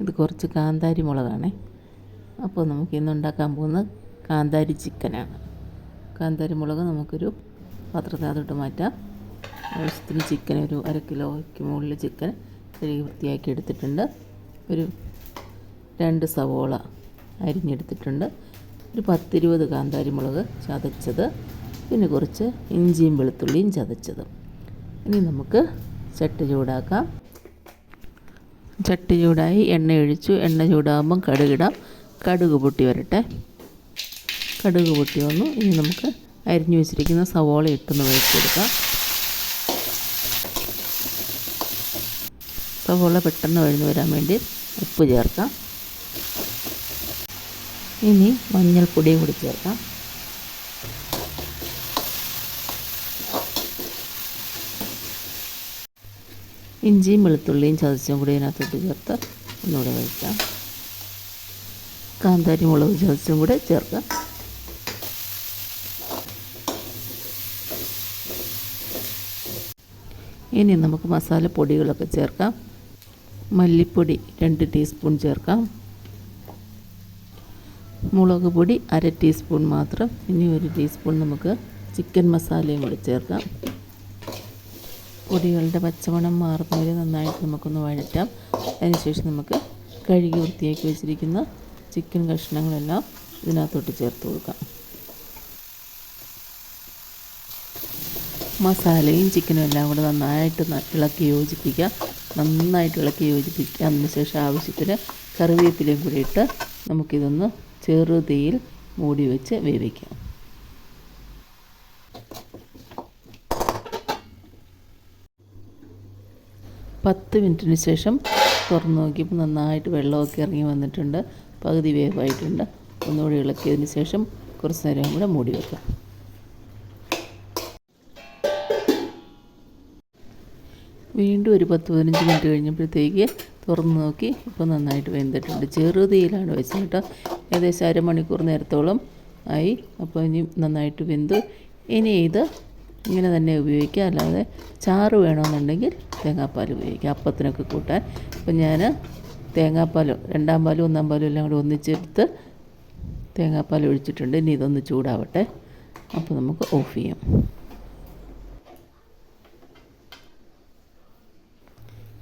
ഇത് കുറച്ച് കാന്താരി മുളകാണ്. അപ്പോൾ നമുക്ക് ഇന്ന് ഉണ്ടാക്കാൻ പോകുന്ന കാന്താരി ചിക്കനാണ്. കാന്താരി മുളക് നമുക്കൊരു പാത്രത്തിനകത്തോട്ട് മാറ്റാം. ആവശ്യത്തിന് ചിക്കൻ ഒരു അര കിലോയ്ക്ക് മുകളിൽ ചിക്കൻ കഴുകി വൃത്തിയാക്കി എടുത്തിട്ടുണ്ട്. ഒരു രണ്ട് സവോള അരിഞ്ഞെടുത്തിട്ടുണ്ട്. ഒരു പത്തിരുപത് കാന്താരി മുളക് ചതച്ചത്. പിന്നെ കുറച്ച് ഇഞ്ചിയും വെളുത്തുള്ളിയും ചതച്ചത്. ഇനി നമുക്ക് ചട്ടി ചൂടാക്കാം. ചട്ടി ചൂടായി എണ്ണ ഒഴിച്ചു. എണ്ണ ചൂടാകുമ്പം കടുകിടാം. കടുക് പൊട്ടി വരട്ടെ. കടുക് പൊട്ടി വന്നു. ഇനി നമുക്ക് അരിഞ്ഞു വെച്ചിരിക്കുന്ന സവോള ഇട്ടൊന്ന് വഴിച്ചെടുക്കാം സവോള പെട്ടെന്ന് വഴിഞ്ഞു വരാൻ വേണ്ടി ഉപ്പ് ചേർക്കാം. ഇനി മഞ്ഞൾപ്പൊടിയും കൂടി ചേർക്കാം. ഇഞ്ചിയും വെളുത്തുള്ളിയും ചതച്ചും കൂടി ഇതിനകത്തോട്ട് ചേർത്ത് ഒന്നുകൂടെ വയ്ക്കാം കാന്താരി മുളക് ചതച്ചും കൂടെ ചേർക്കാം ഇനി നമുക്ക് മസാല പൊടികളൊക്കെ ചേർക്കാം. മല്ലിപ്പൊടി രണ്ട് ടീസ്പൂൺ ചേർക്കാം. മുളക് പൊടി അര ടീസ്പൂൺ മാത്രം. ഇനി ഒരു ടീസ്പൂൺ നമുക്ക് ചിക്കൻ മസാലയും കൂടി ചേർക്കാം. പൊടികളുടെ പച്ചമണം മാറുന്നവരെ നന്നായിട്ട് നമുക്കൊന്ന് വഴറ്റാം. അതിനുശേഷം നമുക്ക് കഴുകി വൃത്തിയാക്കി വെച്ചിരിക്കുന്ന ചിക്കൻ കഷ്ണങ്ങളെല്ലാം ഇതിനകത്തോട്ട് ചേർത്ത് കൊടുക്കാം. മസാലയും ചിക്കനും എല്ലാം കൂടെ നന്നായിട്ട് ഇളക്കി യോജിപ്പിക്കുക. നന്നായിട്ട് ഇളക്കി യോജിപ്പിക്കുക. അതിനുശേഷം ആവശ്യത്തിന് കറിവേപ്പിലയും കൂടി ഇട്ട് നമുക്കിതൊന്ന് ചെറു തീയിൽ മൂടി വെച്ച് വേവിക്കാം. പത്ത് മിനിറ്റിന് ശേഷം തുറന്ന് നോക്കിയപ്പോൾ നന്നായിട്ട് വെള്ളമൊക്കെ ഇറങ്ങി വന്നിട്ടുണ്ട്. പകുതി വേവായിട്ടുണ്ട്. ഒന്നുകൂടി ഇളക്കിയതിന് ശേഷം കുറച്ച് നേരം കൂടെ മൂടി വെക്കാം. വീണ്ടും ഒരു പത്ത് പതിനഞ്ച് മിനിറ്റ് കഴിഞ്ഞപ്പോഴത്തേക്ക് തുറന്ന് നോക്കി ഇപ്പോൾ നന്നായിട്ട് വെന്തിട്ടുണ്ട്. ചെറുതീയിലാണ് വെച്ചത് കേട്ടോ. ഏകദേശം അരമണിക്കൂർ നേരത്തോളം ആയി. അപ്പോൾ ഇനി നന്നായിട്ട് വെന്ത് ഇനി ഇത് ഇങ്ങനെ തന്നെ ഉപയോഗിക്കുക. അല്ലാതെ ചാറ് വേണമെന്നുണ്ടെങ്കിൽ തേങ്ങാപ്പാൽ ഉപയോഗിക്കാം അപ്പത്തിനൊക്കെ കൂട്ടാൻ. ഇപ്പം ഞാൻ തേങ്ങാപ്പാലും രണ്ടാം പാലും ഒന്നാം പാലും എല്ലാം കൂടി ഒന്നിച്ചെടുത്ത് തേങ്ങാപ്പാൽ ഒഴിച്ചിട്ടുണ്ട്. ഇനി ഇതൊന്ന് ചൂടാവട്ടെ. അപ്പോൾ നമുക്ക് ഓഫ് ചെയ്യാം.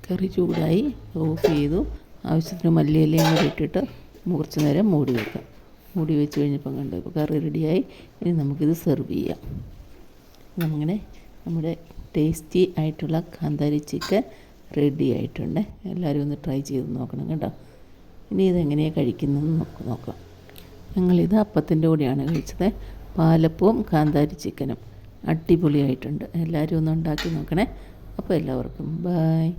കറി ചൂടായി. ഓഫ് ചെയ്തു. ആവശ്യത്തിന് മല്ലിയിലയും കൂടി ഇട്ടിട്ട് കുറച്ച് നേരം മൂടി വെക്കാം. മൂടി വെച്ച് കഴിഞ്ഞപ്പം കണ്ടു ഇപ്പോൾ കറി റെഡിയായി. ഇനി നമുക്കിത് സെർവ് ചെയ്യാം. അങ്ങനെ നമ്മുടെ ടേസ്റ്റി ആയിട്ടുള്ള കാന്താരി ചിക്കൻ റെഡി ആയിട്ടുണ്ട്. എല്ലാവരും ഒന്ന് ട്രൈ ചെയ്ത് നോക്കണം കേട്ടോ. ഇനി ഇതെങ്ങനെയാണ് കഴിക്കുന്നതെന്ന് നമുക്ക് നോക്കാം. ഞങ്ങളിത് അപ്പത്തിന്റെ കൂടെയാണ് കഴിച്ചത്. പാലപ്പവും കാന്താരി ചിക്കനും അടിപൊളിയായിട്ടുണ്ട്. എല്ലാവരും ഒന്ന് ഉണ്ടാക്കി നോക്കണേ. അപ്പോൾ എല്ലാവർക്കും ബായ്